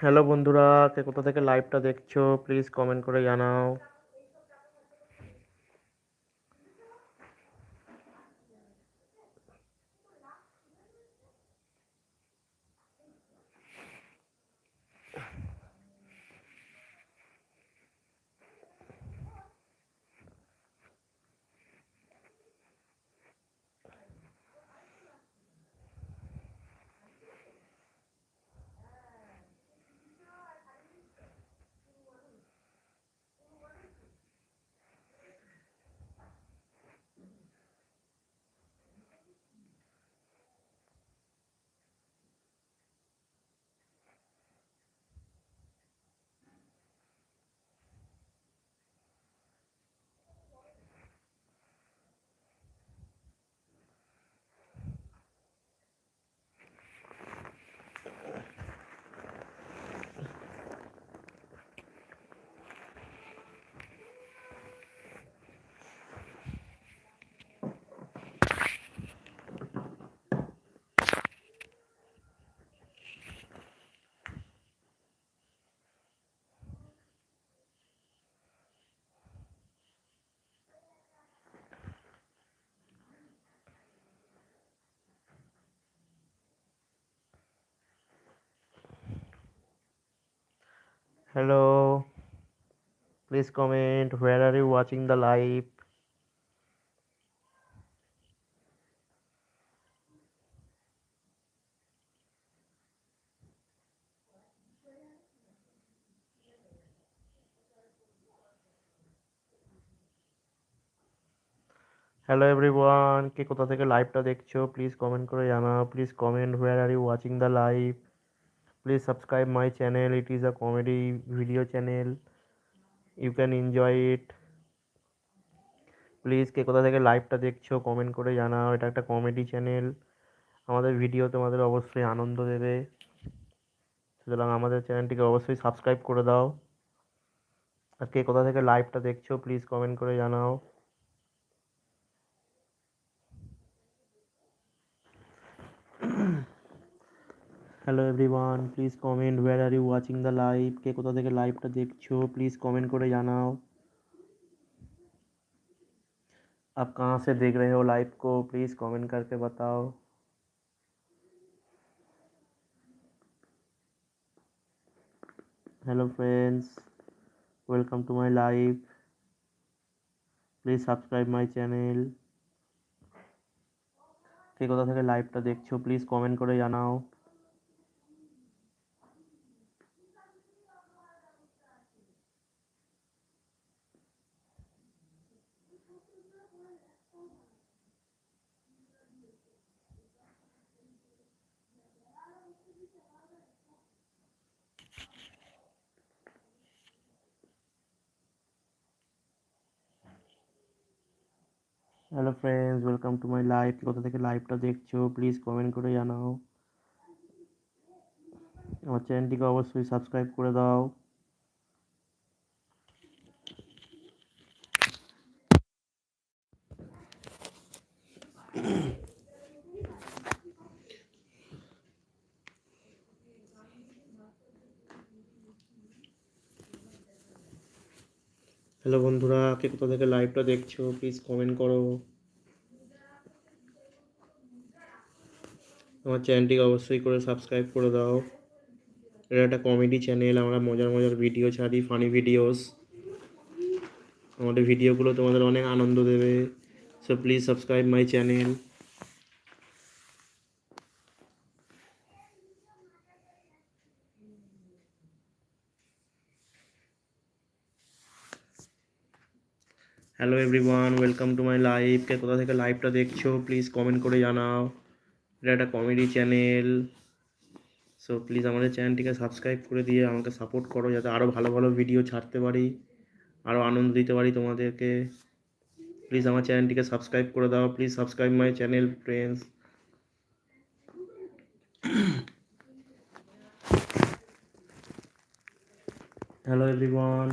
Hello বন্ধুরা কে কোথা থেকে লাইভটা দেখছ প্লিজ কমেন্ট করে জানাও। Hello. Please comment, where are you watching the live? Hello everyone কে কোথা থেকে লাইভটা দেখছ? প্লিজ কমেন্ট করে জানাও। Please comment where are you watching the live please subscribe my channel it is a comedy video channel you can enjoy it please কে কোথা থেকে লাইভটা দেখছ কমেন্ট করে জানাও। এটা একটা কমেডি চ্যানেল আমাদের ভিডিও তোমাদের অবশ্যই আনন্দ দেবে। সুতরাং আমাদের চ্যানেলটিকে অবশ্যই সাবস্ক্রাইব করে দাও। আর কে কোথা থেকে লাইভটা দেখছ প্লিজ কমেন্ট করে জানাও। hello everyone please comment where are you watching the live কে কোথা থেকে লাইভটা দেখছো প্লিজ कमेंट করে জানাও आप कहाँ से देख रहे हो लाइव को प्लीज़ कमेंट करके बताओ hello friends welcome to my live please subscribe my channel কে কোথা থেকে লাইভটা দেখছো প্লিজ কমেন্ট করে জানাও Hello friends welcome to my live কোথা থেকে লাইভটা দেখছ? প্লিজ কমেন্ট করে জানাও। আমার চ্যানেলটিকে অবশ্যই সাবস্ক্রাইব করে দাও। হ্যালো বন্ধুরা, কে কোথা থেকে লাইভটা দেখছ? প্লিজ কমেন্ট করো। আমার চ্যানেলটিকে অবশ্যই করে সাবস্ক্রাইব করে দাও। এটা একটা কমেডি চ্যানেল আমরা মজার মজার ভিডিও ছাড়ি ফানি ভিডিওস আমাদের ভিডিওগুলো তোমাদের অনেক আনন্দ দেবে। So please subscribe my channel hello everyone welcome to my live কে কোথা থেকে লাইভটা দেখছ প্লিজ কমেন্ট করে জানাও। এটা একটা কমেডি চ্যানেল সো প্লিজ আমাদের চ্যানেলটিকে সাবস্ক্রাইব করে দিয়ে আমাকে সাপোর্ট করো, যাতে আরও ভালো ভালো ভিডিও ছাড়তে পারি আরও আনন্দ দিতে পারি তোমাদেরকে। প্লিজ আমার চ্যানেলটিকে সাবস্ক্রাইব করে দাও। Please subscribe my channel friends hello everyone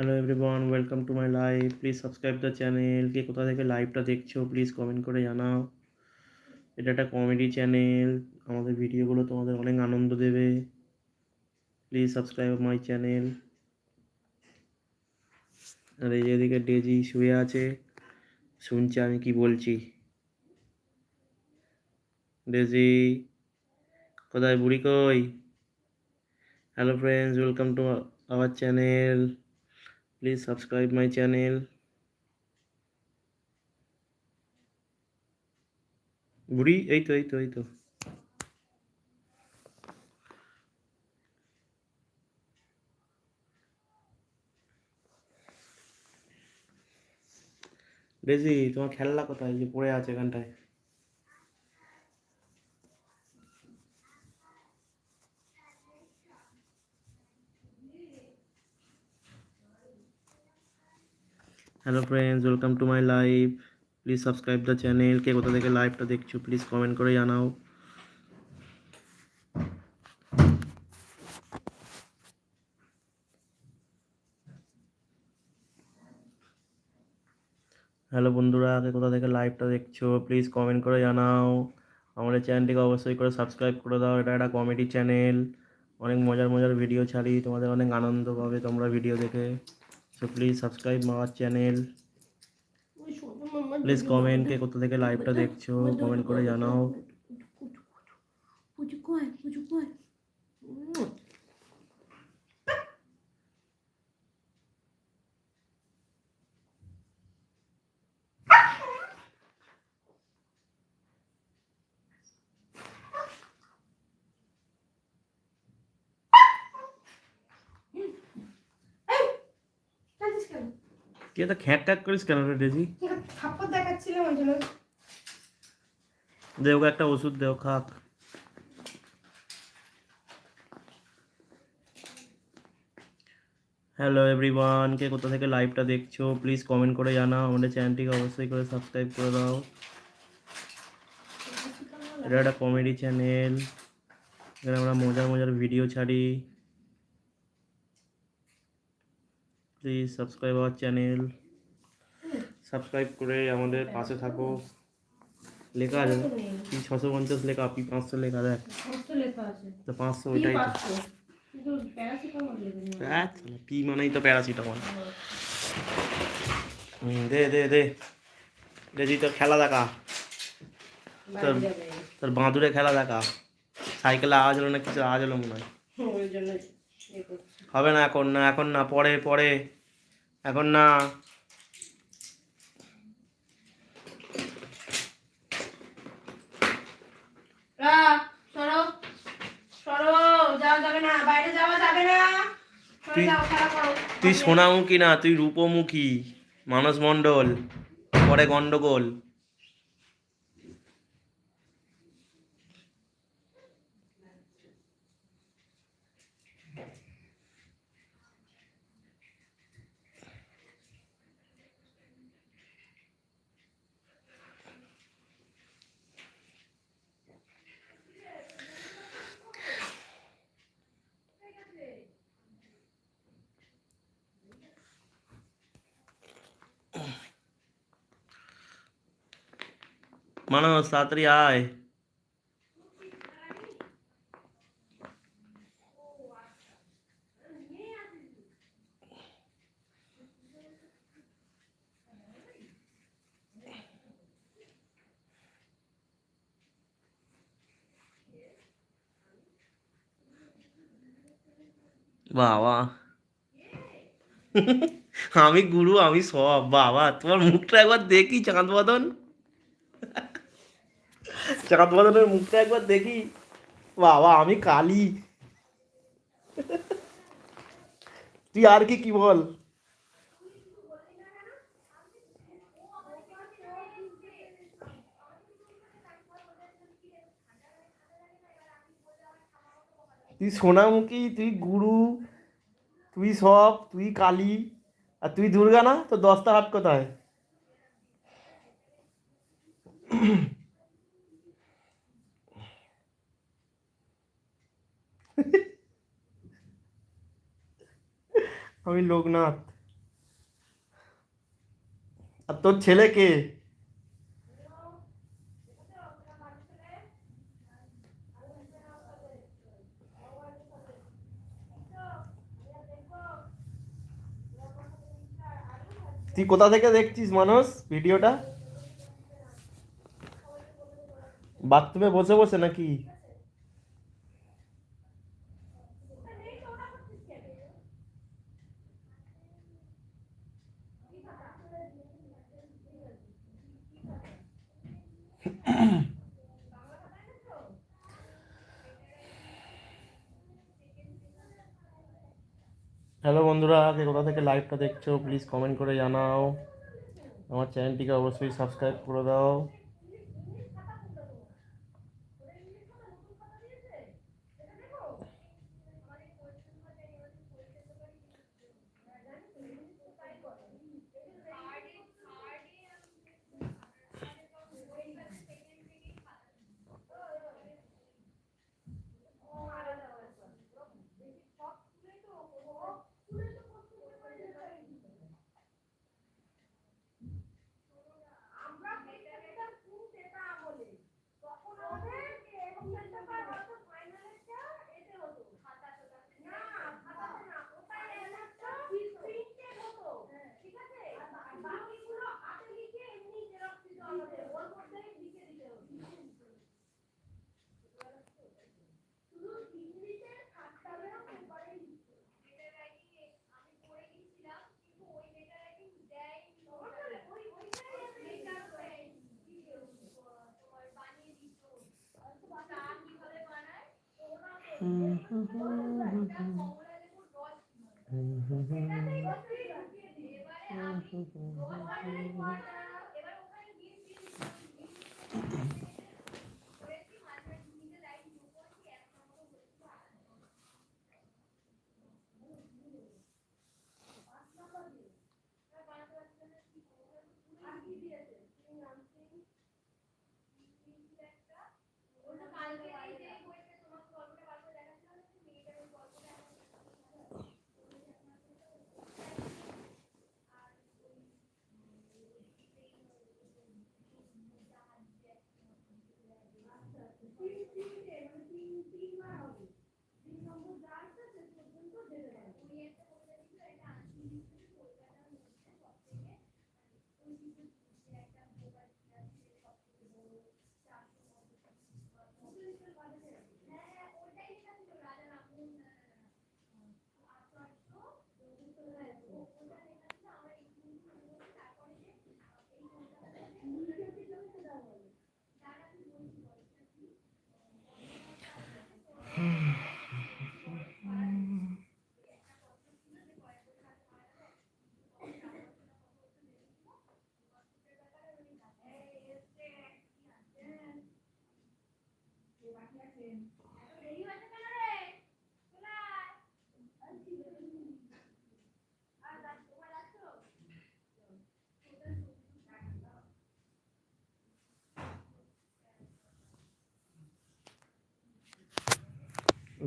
hello everyone welcome to my live please subscribe the channel কে কোথা থেকে লাইভটা দেখছ প্লিজ কমেন্ট করে জানাও। এটা একটা কমেডি চ্যানেল আমাদের ভিডিওগুলো তোমাদের অনেক আনন্দ দেবে। প্লিজ সাবস্ক্রাইব মাই চ্যানেল আর এই যেদিকে ডেজি শুয়ে আছে। শুনছে আমি কি বলছি। ডেজি, কোথায়, বুড়ি কই? Hello friends welcome to our channel please subscribe my channel বুড়ি এই তো এই তো এই তো ডেজি তোমার খেলনা কোথায়? যে পড়ে আছে এখানটায়। Hello friends welcome to my live please subscribe the channel কে কোথা থেকে লাইভটা দেখছ প্লিজ কমেন্ট করে জানাও। হ্যালো বন্ধুরা, কে কোথা থেকে লাইভটা দেখছ প্লিজ কমেন্ট করে জানাও। আমাদের চ্যানেলটিকে অবশ্যই করে সাবস্ক্রাইব করে দাও। এটা একটা কমেডি চ্যানেল অনেক মজার মজার ভিডিও ছাড়ি তোমাদের অনেক আনন্দ পাবে তোমরা ভিডিও দেখে। So please subscribe our channel please comment কে কোথা থেকে লাইভটা দেখছ কমেন্ট করে জানাও। তুই এত খ্যাঁক খ্যাঁক করিস কেন রে ডেজি? থাপ্পড় দেখাচ্ছিলাম ওই জন্য। দে ওকে একটা ওষুধ দেও খাক। হ্যালো এভরিওয়ান কে কোথা থেকে লাইভটা দেখছ প্লিজ কমেন্ট করে জানাও। আমাদের চ্যানেলটিকে অবশ্যই করে সাবস্ক্রাইব করে দাও। এটা একটা কমেডি চ্যানেল এখানে আমরা মজার মজার ভিডিও ছাড়ি। Please subscribe our channel subscribe করে আমাদের পাশে থাকো। লেখা আছে? পি ছশো পঞ্চাশ লেখা? পি পাঁচশো লেখা? দেখ। তো পাঁচশো ওইটাই তো। হ্যাঁ পি মানেই তো প্যারাসিটামল দে দে দে। দেখি তোর খেলা দেখা। যাবে। তোর বাঁদুরে খেলা দেখা। সাইকেলে আওয়াজ হলো না কিছু? আওয়াজ হলো মনে হয়। হবে না এখন না এখন না পরে পরে এখন না। তুই- সোনামুখী না তুই রূপমুখী মানস মণ্ডল পরে গন্ডগোল। মানস তাড়াতাড়ি আয় বাবা। আমি গুরু, আমি সব। বাবা, তোমার মুখটা একবার দেখি চাঁদ বদন চাঁদ বদনের মুখটা একবার দেখি বাবা আমি কালি তুই আর কি কি বল তুই সোনামুখী তুই গুরু তুই সব তুই কালী আর তুই দুর্গা না তো দশটা হাত কোথায় আমি লোকনাথ। আর তোর ছেলে কে? তুই কোথা থেকে দেখছিস মানুষ ভিডিওটা? বাথরুমে বসে বসে নাকি? লাইভটা দেখছ প্লিজ কমেন্ট করে জানাও। আমার চ্যানেলটিকে অবশ্যই সাবস্ক্রাইব করে দাও। Mm-hmm.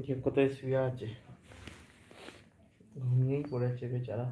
যে কোথায় শুয়ে আছে ঘুমিয়েই পড়েছে বেচারা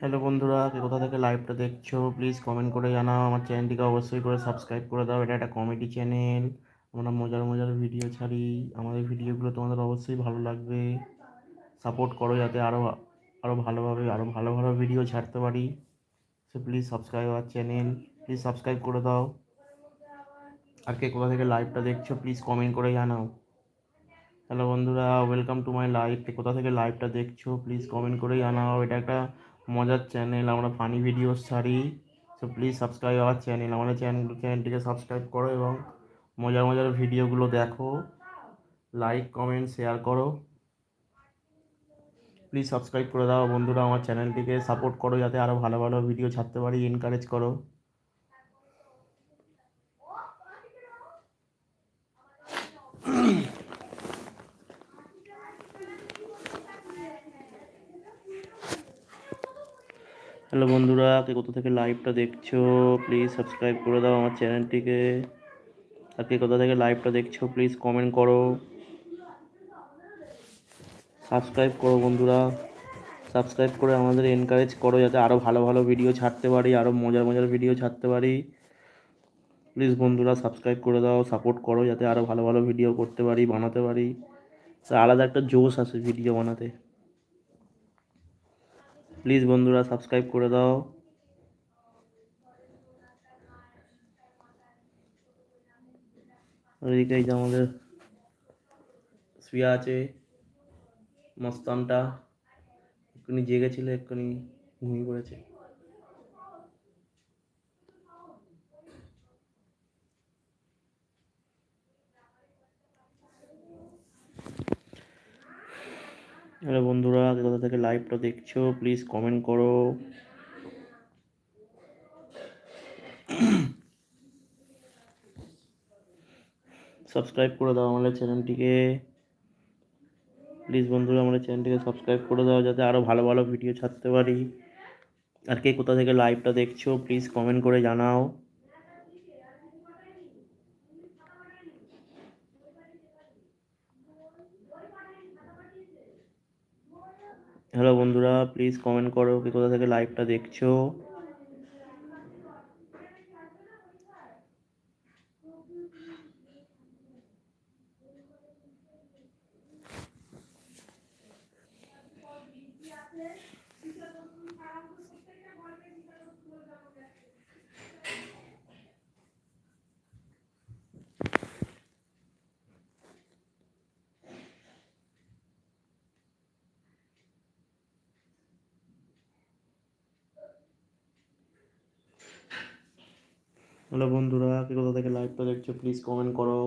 হ্যালো বন্ধুরা কে কোথা থেকে লাইভটা দেখছ? প্লিজ কমেন্ট করে জানাও। আমার চ্যানেলটিকে অবশ্যই করে সাবস্ক্রাইব করে দাও। এটা একটা কমেডি চ্যানেল আমরা মজার মজার ভিডিও ছাড়ি। আমাদের ভিডিওগুলো তোমাদের অবশ্যই ভালো লাগবে। সাপোর্ট করো যাতে আরও আরও ভালোভাবে আরও ভালো ভালো ভিডিও ছাড়তে পারি। So please subscribe our channel please subscribe করে দাও। আর কে কোথা থেকে লাইভটা দেখছ? প্লিজ কমেন্ট করে জানাও। হ্যালো বন্ধুরা ওয়েলকাম টু মাই লাইভ কোথা থেকে লাইভটা দেখছ? প্লিজ কমেন্ট করে জানাও। এটা একটা মজার চ্যানেল, আমরা ফানি ভিডিও ছাড়ি। So please subscribe our channel আমাদের চ্যানেল চ্যানেলটিকে সাবস্ক্রাইব করো এবং মজার মজার ভিডিওগুলো দেখো। লাইক কমেন্ট শেয়ার করো। প্লিজ সাবস্ক্রাইব করে দাও বন্ধুরা, আমার চ্যানেলটিকে সাপোর্ট করো যাতে আরও ভালো ভালো ভিডিও ছাড়তে পারি এনকারেজ করো। হ্যালো বন্ধুরা, কে কোথা থেকে লাইভটা দেখছ? প্লিজ সাবস্ক্রাইব করে দাও আমার চ্যানেলটিকে আর কে কোথা থেকে লাইভটা দেখছ প্লিজ কমেন্ট করো। সাবস্ক্রাইব করো বন্ধুরা। সাবস্ক্রাইব করে আমাদের এনকারেজ করো, যাতে আরও ভালো ভালো ভিডিও ছাড়তে পারি আরও মজার মজার ভিডিও ছাড়তে পারি। প্লিজ বন্ধুরা সাবস্ক্রাইব করে দাও সাপোর্ট করো, যাতে আরও ভালো ভালো ভিডিও করতে পারি, বানাতে পারি। আলাদা একটা জোশ আসে ভিডিও বানাতে। প্লিজ বন্ধুরা সাবস্ক্রাইব করে দাও। ওইদিকে এই যে আমাদের শুয়ে আছে, মস্তানটা, এক্ষুনি জেগেছিল, এক্ষুনি ঘুমিয়ে পড়েছে। হ্যালো বন্ধুরা কোথা থেকে লাইভটা দেখছ প্লিজ কমেন্ট করো। সাবস্ক্রাইব করে দাও আমাদের চ্যানেলটিকে প্লিজ বন্ধুরা, আমাদের চ্যানেলটিকে সাবস্ক্রাইব করে দাও, যাতে আরও ভালো ভালো ভিডিও ছাড়তে পারি। আর কে কোথা থেকে লাইভটা দেখছ প্লিজ কমেন্ট করে জানাও। হ্যালো বন্ধুরা প্লিজ কমেন্ট করো কে কোথা থেকে লাইভটা দেখছ? হ্যালো বন্ধুরা, কে কোথা থেকে লাইভটা দেখছ প্লিজ কমেন্ট করো।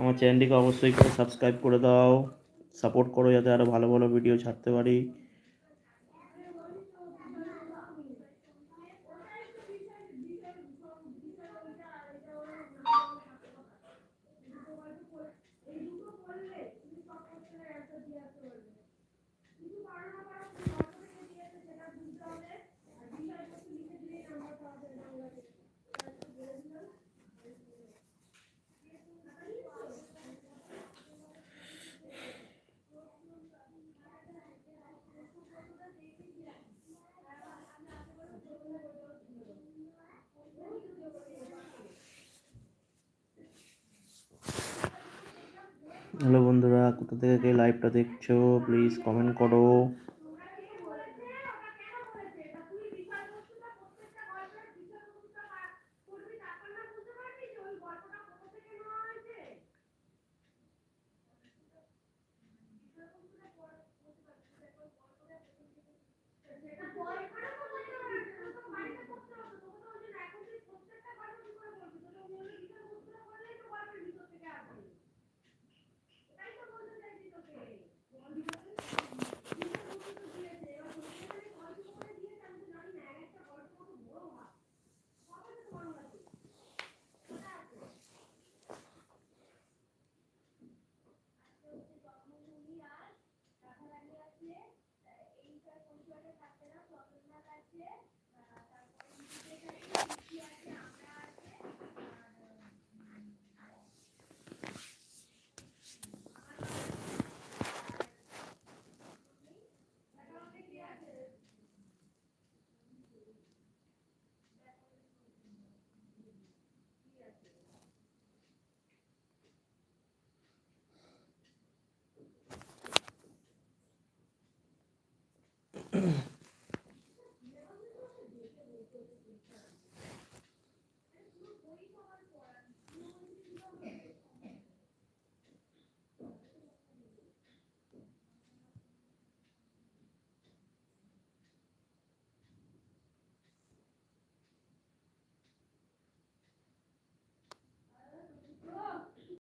আমার চ্যানেলটিকে অবশ্যই করে সাবস্ক্রাইব করে দাও। সাপোর্ট করো যাতে আরও ভালো ভালো ভিডিও ছাড়তে পারি। হ্যালো বন্ধুরা কোথা থেকে লাইভটা দেখছ? প্লিজ কমেন্ট করো।